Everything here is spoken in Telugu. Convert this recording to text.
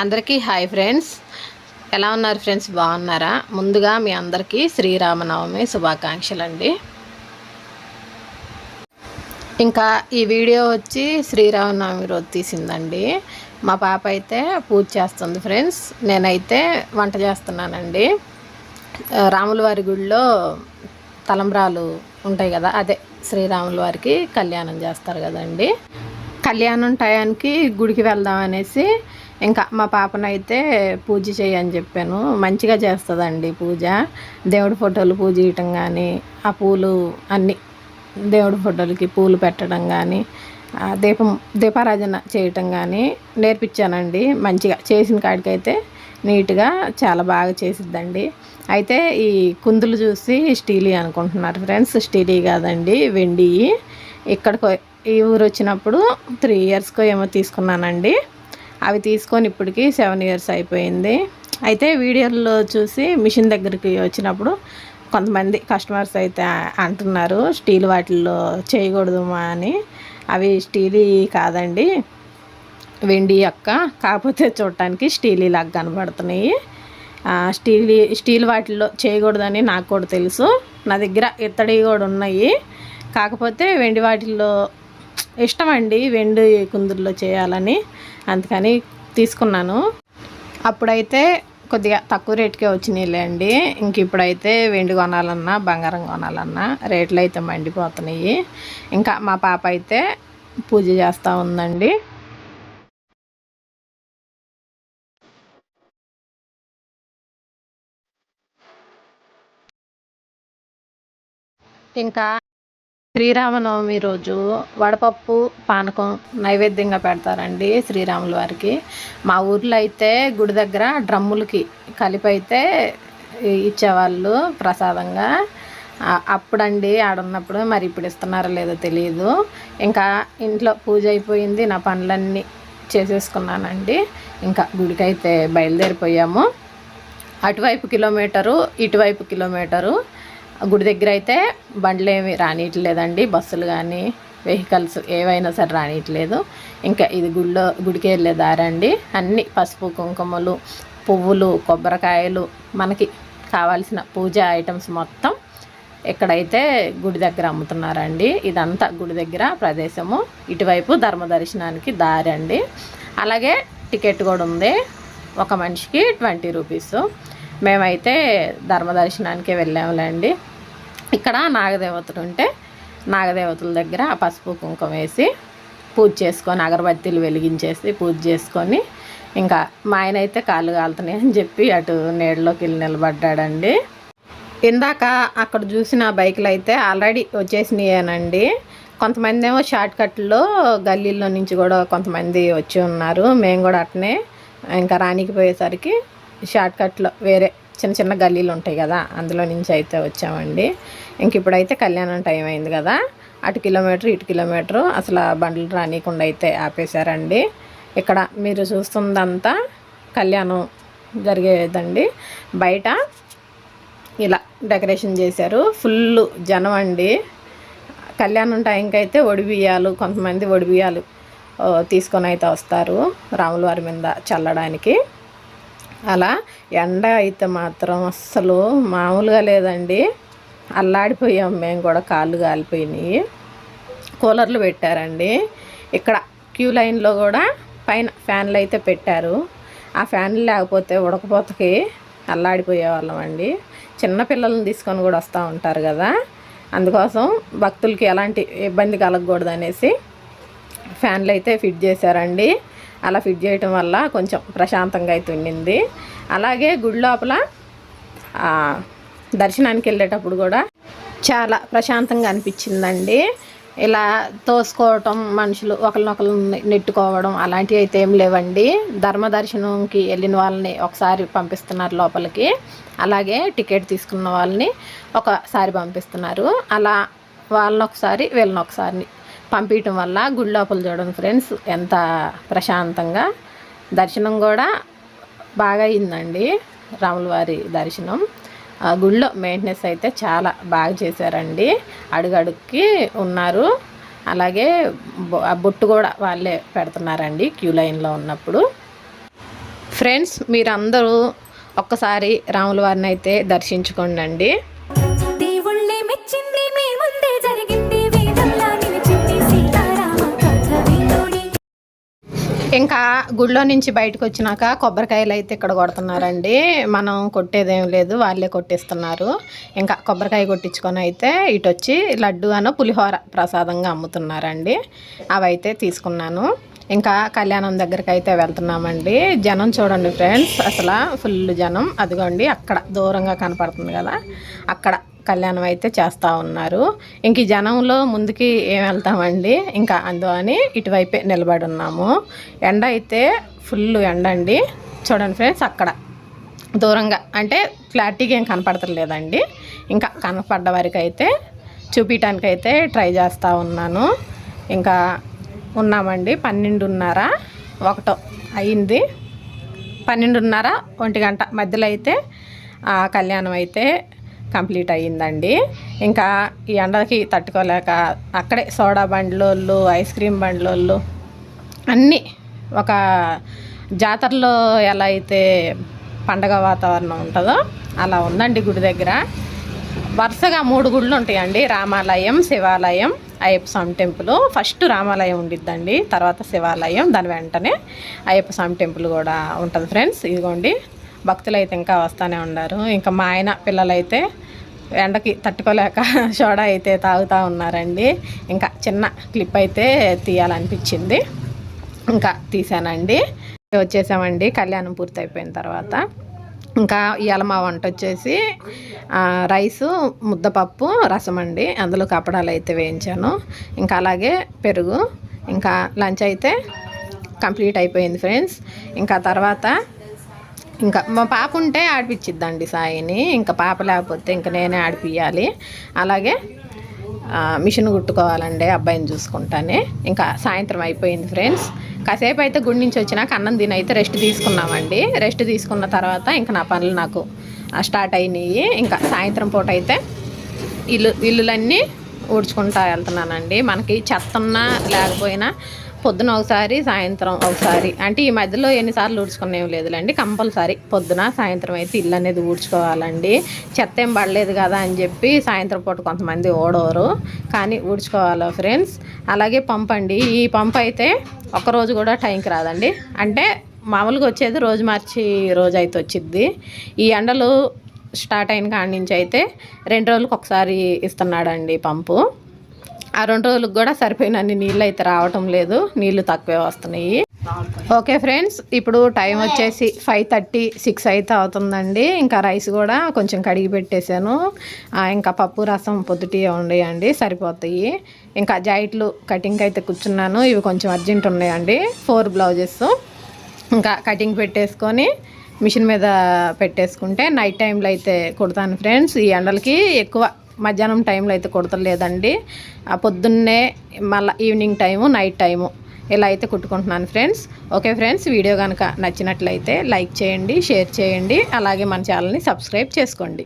అందరికీ హాయ్ ఫ్రెండ్స్. ఎలా ఉన్నారు ఫ్రెండ్స్? బాగున్నారా? ముందుగా మీ అందరికీ శ్రీరామనవమి శుభాకాంక్షలు అండి ఇంకా ఈ వీడియో వచ్చి శ్రీరామనవమి రోజు తీసిందండి. మా పాప అయితే పూజ చేస్తుంది ఫ్రెండ్స్. నేనైతే వంట చేస్తున్నానండి. రాములవారి రాముల వారి గుడిలో తలంబ్రాలు ఉంటాయి కదా అదే శ్రీరాముల వారికి కళ్యాణం చేస్తారు కదండి. కళ్యాణం టయానికి గుడికి వెళ్దాం అనేసి ఇంకా మా పాపనైతే పూజ చేయని చెప్పాను. మంచిగా చేస్తుందండి పూజ. దేవుడి ఫోటోలు పూజ చేయటం కానీ ఆ పూలు అన్నీ దేవుడి ఫోటోలకి పూలు పెట్టడం కానీ ఆ దీపం దీపారాధన చేయటం కానీ నేర్పించానండి. మంచిగా చేసిన కాడికైతే నీట్గా చాలా బాగా చేసిద్దండి. అయితే ఈ కుందులు చూసి స్టీలీ అనుకుంటున్నారు ఫ్రెండ్స్. స్టీలీ కాదండి వెండి. ఇక్కడికి ఈ ఊరు వచ్చినప్పుడు త్రీ ఇయర్స్కో ఏమో తీసుకున్నానండి. అవి తీసుకొని ఇప్పటికి సెవెన్ ఇయర్స్ అయిపోయింది. అయితే వీడియోలో చూసి మిషన్ దగ్గరికి వచ్చినప్పుడు కొంతమంది కస్టమర్స్ అయితే అంటున్నారు స్టీల్ వాటిల్లో చేయకూడదు మా అని. అవి స్టీల్ కాదండి వెండి యొక్క కాకపోతే చూడటానికి స్టీల్ లాగా కనబడుతున్నాయి. ఆ, స్టీల్ స్టీల్ వాటిల్లో చేయకూడదని నాకు కూడా తెలుసు. నా దగ్గర ఇత్తడి కూడా ఉన్నాయి. కాకపోతే వెండి వాటిల్లో ఇష్టం అండి వెండి కుందుల్లో చేయాలని. అందుకని తీసుకున్నాను. అప్పుడైతే కొద్దిగా తక్కువ రేట్కే వచ్చినాయిలే అండి. ఇంక ఇప్పుడైతే వెండి కొనాలన్నా బంగారం కొనాలన్నా రేట్లు అయితే మండిపోతున్నాయి. ఇంకా మా పాప అయితే పూజ చేస్తూ ఉందండి. ఇంకా శ్రీరామనవమి రోజు వడపప్పు పానకం నైవేద్యంగా పెడతారండి శ్రీరాముల వారికి. మా ఊర్లో అయితే గుడి దగ్గర డ్రమ్ములకి కలిపి అయితే ఇచ్చేవాళ్ళు ప్రసాదంగా. అప్పుడండి ఆడున్నప్పుడు మరి ఇప్పుడు ఇస్తున్నారో లేదో తెలియదు ఇంకా ఇంట్లో పూజ అయిపోయింది నా పనులన్నీ చేసేసుకున్నానండి. ఇంకా గుడికైతే బయలుదేరిపోయాము. అటువైపు కిలోమీటరు ఇటువైపు కిలోమీటరు. గుడి దగ్గర అయితే బండ్లు ఏమి రానియట్లేదండి. బస్సులు కానీ వెహికల్స్ ఏవైనా సరే రానియట్లేదు. ఇంకా ఇది గుడిలో గుడికి వెళ్ళే దారండి. అన్ని పసుపు కుంకుమలు పువ్వులు కొబ్బరికాయలు మనకి కావాల్సిన పూజ ఐటమ్స్ మొత్తం ఇక్కడైతే గుడి దగ్గర అమ్ముతున్నారండి. ఇదంతా గుడి దగ్గర ప్రదేశము. ఇటువైపు ధర్మ దర్శనానికి దారి అండి అలాగే టికెట్ కూడా ఉంది. ఒక మనిషికి ట్వంటీ రూపీస్. మేమైతే ధర్మ దర్శనానికే వెళ్ళాములేండి. ఇక్కడ నాగదేవతలు ఉంటే నాగదేవతల దగ్గర ఆ పసుపు కుంకుమ వేసి పూజ చేసుకొని అగరబత్తీలు వెలిగించేసి పూజ చేసుకొని ఇంకా మా ఆయన అయితే కాళ్ళు కాలుతున్నాయి అని చెప్పి అటు నీడలోకి వెళ్ళి నిలబడ్డాడండి. ఇందాక అక్కడ చూసిన బైకులు అయితే ఆల్రెడీ వచ్చేసినాయేనండి. కొంతమంది ఏమో షార్ట్ కట్లో గల్లీల్లో నుంచి కూడా కొంతమంది వచ్చి ఉన్నారు. మేము కూడా అట్నే ఇంకా రానికి పోయేసరికి షార్ట్ కట్లో వేరే చిన్న చిన్న గల్లీలు ఉంటాయి కదా అందులో నుంచి అయితే వచ్చామండి. ఇంక ఇప్పుడైతే కళ్యాణం టైం అయింది కదా అటు కిలోమీటర్ ఇటు కిలోమీటరు అసలు బండ్లు రానియకుండా అయితే ఆపేశారండి. ఇక్కడ మీరు చూస్తుందంతా కళ్యాణం జరిగేదండి. బయట ఇలా డెకరేషన్ చేశారు. ఫుల్ జనం అండి. కళ్యాణం టైంకి అయితే ఒడిబియ్యాలు కొంతమంది ఒడిబియ్యాలు తీసుకొని అయితే వస్తారు రాముల వారి మీద చల్లడానికి. అలా ఎండ అయితే మాత్రం అస్సలు మామూలుగా లేదండి. అల్లాడిపోయాం మేము కూడా కాళ్ళు కాలిపోయినాయి. కూలర్లు పెట్టారండి. ఇక్కడ క్యూ లైన్లో కూడా పైన ఫ్యాన్లు అయితే పెట్టారు. ఆ ఫ్యాన్లు లేకపోతే ఉడకపోతకి అల్లాడిపోయే వాళ్ళం అండి. చిన్న పిల్లల్ని తీసుకొని కూడా వస్తూ ఉంటారు కదా. అందుకోసం భక్తులకి ఎలాంటి ఇబ్బంది కలగకూడదు అనేసి ఫ్యాన్లు అయితే ఫిట్ చేశారండి. అలా ఫిట్ చేయటం వల్ల కొంచెం ప్రశాంతంగా అయితే ఉండింది. అలాగే గుడి లోపల దర్శనానికి వెళ్ళేటప్పుడు కూడా చాలా ప్రశాంతంగా అనిపించిందండి. ఇలా తోసుకోవటం మనుషులు ఒకరినొకరు నెట్టుకోవడం అలాంటివి అయితే ఏం లేవండి. ధర్మ దర్శనంకి వెళ్ళిన వాళ్ళని ఒకసారి పంపిస్తున్నారు లోపలికి. అలాగే టికెట్ తీసుకున్న వాళ్ళని ఒకసారి పంపిస్తున్నారు. అలా వాళ్ళని ఒకసారి వీళ్ళని ఒకసారి పంపించడం వల్ల గుడి లోపల చూడండి ఫ్రెండ్స్ ఎంత ప్రశాంతంగా. దర్శనం కూడా బాగా అయిందండి రాములవారి దర్శనం. ఆ గుళ్ళో మెయింటెనెన్స్ అయితే చాలా బాగా చేశారండి. అడుగడుక్కి ఉన్నారు. అలాగే బొ- ఆ బొట్టు కూడా వాళ్ళే పెడుతున్నారండి క్యూ లైన్లో ఉన్నప్పుడు. ఫ్రెండ్స్ మీరందరూ ఒక్కసారి రాములవారిని అయితే దర్శించుకోండి ఇంకా గుడిలో నుంచి బయటకు వచ్చినాక కొబ్బరికాయలు అయితే ఇక్కడ కొడుతున్నారండి. మనం కొట్టేదేం లేదు వాళ్ళే కొట్టిస్తున్నారు. ఇంకా కొబ్బరికాయ కొట్టించుకొని అయితే ఇటు వచ్చి లడ్డు అను పులిహోర ప్రసాదంగా అమ్ముతున్నారండి. అవైతే తీసుకున్నాను. ఇంకా కళ్యాణం దగ్గరికి అయితే వెళ్తున్నామండి. జనం చూడండి ఫ్రెండ్స్ అసలు ఫుల్ జనం. అదిగోండి అక్కడ దూరంగా కనపడుతుంది కదా. అక్కడ కళ్యాణం అయితే చేస్తూ ఉన్నారు. ఇంక ఈ జనంలో ముందుకి ఏం వెళ్తామండి? ఇంకా అందువని ఇటువైపే నిలబడి ఉన్నాము ఎండ అయితే ఫుల్ ఎండ అండి చూడండి ఫ్రెండ్స్ అక్కడ. దూరంగా. అంటే క్లారిటీగా ఏం కనపడతలేదండి. ఇంకా కనపడ్డ వరకు అయితే చూపించడానికి అయితే ట్రై చేస్తూ ఉన్నాను. ఇంకా ఉన్నామండి. పన్నెండున్నర ఒకటో అయింది. పన్నెండున్నర ఒంటి గంట మధ్యలో అయితే ఆ కళ్యాణం అయితే కంప్లీట్ అయ్యిందండి. ఇంకా ఈ ఎండకి తట్టుకోలేక అక్కడే సోడా బండ్లోళ్ళు ఐస్ క్రీమ్ బండ్లోళ్ళు అన్నీ ఒక జాతరలో ఎలా అయితే పండగ వాతావరణం ఉంటుందో అలా ఉందండి గుడి దగ్గర. వరుసగా మూడు గుళ్ళు ఉంటాయండి. రామాలయం శివాలయం అయ్యప్ప స్వామి టెంపుల్. ఫస్ట్ రామాలయం ఉండిద్దండి. తర్వాత శివాలయం. దాని వెంటనే అయ్యప్ప స్వామి టెంపుల్ కూడా ఉంటుంది ఫ్రెండ్స్. ఇదిగోండి. భక్తులు అయితే ఇంకా వస్తూనే ఉన్నారు. ఇంకా మా ఆయన పిల్లలైతే ఎండకి తట్టుకోలేక సోడా అయితే తాగుతూ ఉన్నారండి. ఇంకా చిన్న క్లిప్ అయితే తీయాలనిపించింది. ఇంకా తీసానండి. వచ్చేసామండి. కళ్యాణం పూర్తి అయిపోయిన తర్వాత. ఇంకా ఇవాళ మా వంట వచ్చేసి రైసు ముద్దపప్పు రసం అండి. అందులో కప్పడాలు అయితే వేయించాను. ఇంకా అలాగే పెరుగు. ఇంకా లంచ్ అయితే కంప్లీట్ అయిపోయింది ఫ్రెండ్స్. ఇంకా తర్వాత ఇంకా మా పాప ఉంటే ఆడిపించిద్దండి సాయిని ఇంకా పాప లేకపోతే ఇంకా నేనే ఆడిపియాలి అలాగే మిషన్ కుట్టుకోవాలండి అబ్బాయిని చూసుకుంటానే. ఇంకా సాయంత్రం అయిపోయింది ఫ్రెండ్స్. కాసేపు అయితే గుడి నుంచి వచ్చినాక అన్నం తిని అయితే రెస్ట్ తీసుకున్నామండి. రెస్ట్ తీసుకున్న తర్వాత ఇంకా నా పనులు నాకు స్టార్ట్ అయినాయి. ఇంకా సాయంత్రం పూట అయితే ఇల్లు ఇల్లులన్నీ ఊడ్చుకుంటా వెళ్తున్నానండి. మనకి చెత్త ఉన్నా లేకపోయినా పొద్దున ఒకసారి సాయంత్రం ఒకసారి. అంటే ఈ మధ్యలో ఎన్నిసార్లు ఊడ్చుకునేవి లేదులేండి. కంపల్సరీ పొద్దున సాయంత్రం అయితే ఇల్లు అనేది ఊడ్చుకోవాలండి. చెత్త ఏం పడలేదు కదా అని చెప్పి సాయంత్రం పూట కొంతమంది ఓడోరు. కానీ ఊడ్చుకోవాలి ఫ్రెండ్స్? అలాగే పంప్ అండి. ఈ పంప్ అయితే ఒక రోజు కూడా టైంకి రాదండి. అంటే మామూలుగా వచ్చేది రోజు మార్చి రోజు అయితే వచ్చిద్ది. ఈ ఎండలు స్టార్ట్ అయిన కాడి నుంచి అయితే రెండు రోజులకు ఒకసారి ఇస్తున్నాడండి పంపు. ఆ రెండు రోజులకు కూడా సరిపోయినన్ని నీళ్ళు అయితే రావటం లేదు. నీళ్ళు తక్కువే వస్తున్నాయి. ఓకే ఫ్రెండ్స్ ఇప్పుడు టైం వచ్చేసి ఫైవ్ థర్టీ సిక్స్ అయితే అవుతుందండి. ఇంకా రైస్ కూడా కొంచెం కడిగి పెట్టేశాను. ఇంకా పప్పు రసం పొద్దుటి ఉండేయండి సరిపోతాయి. ఇంకా జాయిట్లు కటింగ్ అయితే కూర్చున్నాను. ఇవి కొంచెం అర్జెంట్ ఉన్నాయండి. Four blouses. ఇంకా కటింగ్ పెట్టేసుకొని మిషన్ మీద పెట్టేసుకుంటే నైట్ టైంలో అయితే కుడతాను ఫ్రెండ్స్. ఈ ఎండలకి ఎక్కువ మధ్యాహ్నం టైంలో అయితే కుడతలేదండి. ఆ పొద్దున్నే మళ్ళీ ఈవినింగ్ టైము నైట్ టైము ఇలా అయితే కుట్టుకుంటున్నాను ఫ్రెండ్స్. ఓకే ఫ్రెండ్స్ వీడియో కనుక నచ్చినట్లయితే లైక్ చేయండి షేర్ చేయండి. అలాగే మన ఛానల్ని సబ్స్క్రైబ్ చేసుకోండి.